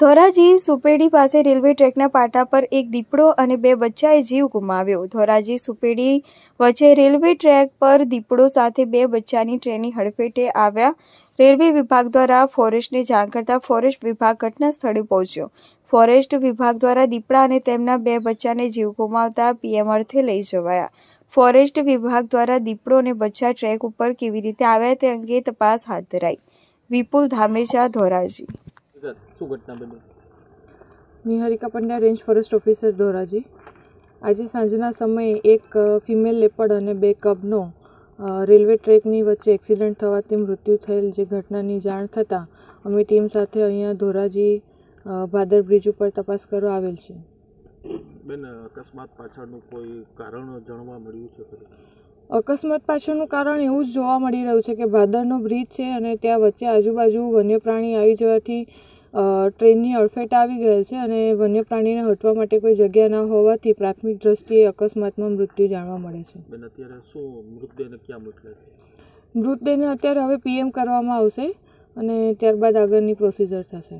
ધોરાજી સુપેડી પાસે રેલવે ટ્રેકના પાટા પર એક દીપડો અને બે બચ્ચાએ જીવ ગુમાવ્યો. ધોરાજી સુપેડી વચ્ચે રેલવે ટ્રેક પર દીપડો સાથે બે બચ્ચાની ટ્રેનની હડફેટે આવ્યા. રેલવે વિભાગ દ્વારા ફોરેસ્ટને જાણ કરતા ફોરેસ્ટ વિભાગ ઘટના સ્થળે પહોંચ્યો. ફોરેસ્ટ વિભાગ દ્વારા દીપડા અને તેમના બે બચ્ચાને જીવ ગુમાવતા પીએમ અર્થે લઈ જવાયા. ફોરેસ્ટ વિભાગ દ્વારા દીપડો અને બચ્ચા ટ્રેક ઉપર કેવી રીતે આવ્યા તે અંગે તપાસ હાથ ધરાઈ. વિપુલ ધામેચા, ધોરાજી. વિગત શું ઘટના બની? Niharika Pandya range forest officer Dhoraji. આજે સાંજના સમયે એક ફિમેલ લેપડ અને બે કબનો રેલવે ટ્રેકની વચ્ચે એક્સિડન્ટ થવાથી મૃત્યુ થયેલ જે ઘટનાની જાણ થતાં અમે ટીમ સાથે અહીંયા ધોરાજી ભાદર બ્રિજ ઉપર તપાસ કરવા આવેલ છે બેન અકસ્માત પાછળનું કોઈ કારણ જાણવા મળ્યું છે અકસ્માત પાછળનું કારણ એવું જ જોવા મળી રહ્યું છે કે ભાદરનો બ્રિજ છે અને ત્યાં વચ્ચે આજુબાજુ વન્ય પ્રાણી આવી જવાથી ટ્રેનની અડફેટ આવી ગયેલ છે અને વન્ય પ્રાણીને હટવા માટે કોઈ જગ્યા ન હોવાથી પ્રાથમિક દ્રષ્ટિએ અકસ્માતમાં મૃત્યુ જાણવા મળે છે. બેન અત્યારે શું મૃતદેહને ક્યાં મોકલે મૃતદેહને અત્યારે હવે પીએમ કરવામાં આવશે અને ત્યારબાદ આગળની પ્રોસિજર થશે.